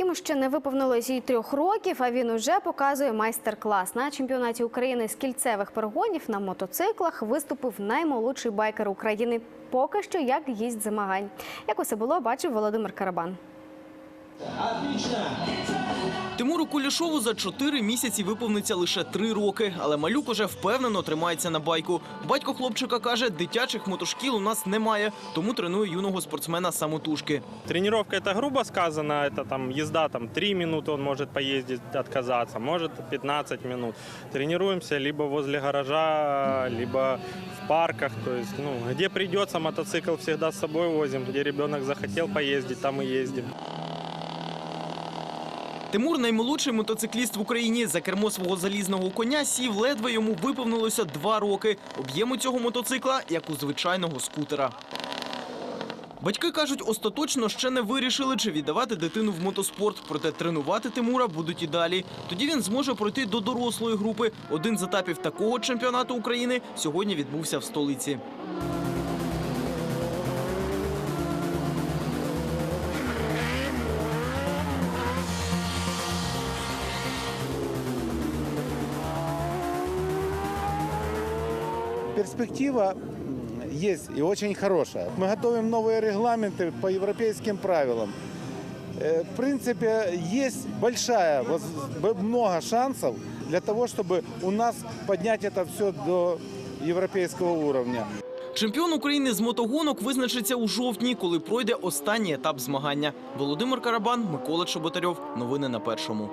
Йому ще не виповнилось і трьох років, а він уже показує майстер-клас. На чемпіонаті України з кільцевих перегонів на мотоциклах виступив наймолодший байкер України. Поки що як гість змагань. Як усе було, бачив Володимир Карабан. Тимуру Кулішову за чотири місяці виповниться лише три роки, але малюк уже впевнено тримається на байку. Батько хлопчика каже, дитячих мотошкіл у нас немає, тому тренує юного спортсмена самотужки. Тренировка это грубо сказано, это там езда там 3 минуты он может поездить, отказаться, может 15 минут. Тренируемся либо возле гаража, либо в парках, то есть, ну, где придется, мотоцикл всегда с собой возим, где ребенок захотел поездить, там и ездим. Тимур наймолодший мотоцикліст в Україні. За кермо свого залізного коня сів ледве йому виповнилося два роки. Об'єму цього мотоцикла, як у звичайного скутера. Батьки кажуть, остаточно ще не вирішили, чи віддавати дитину в мотоспорт. Проте тренувати Тимура будуть і далі. Тоді він зможе пройти до дорослої групи. Один з етапів такого чемпіонату України сьогодні відбувся в столиці. перспектива м, есть и очень хорошая. Мы готовим новые регламенты по европейским правилам. Э, В принципе, есть большая, воз- б- много шансов для того, чтобы у нас поднять это все до европейского уровня. Чемпіон України з мотогонок визначиться у жовтні, коли пройде останній етап змагання. Володимир Карабан, Микола Чоботарьов. Новини на першому.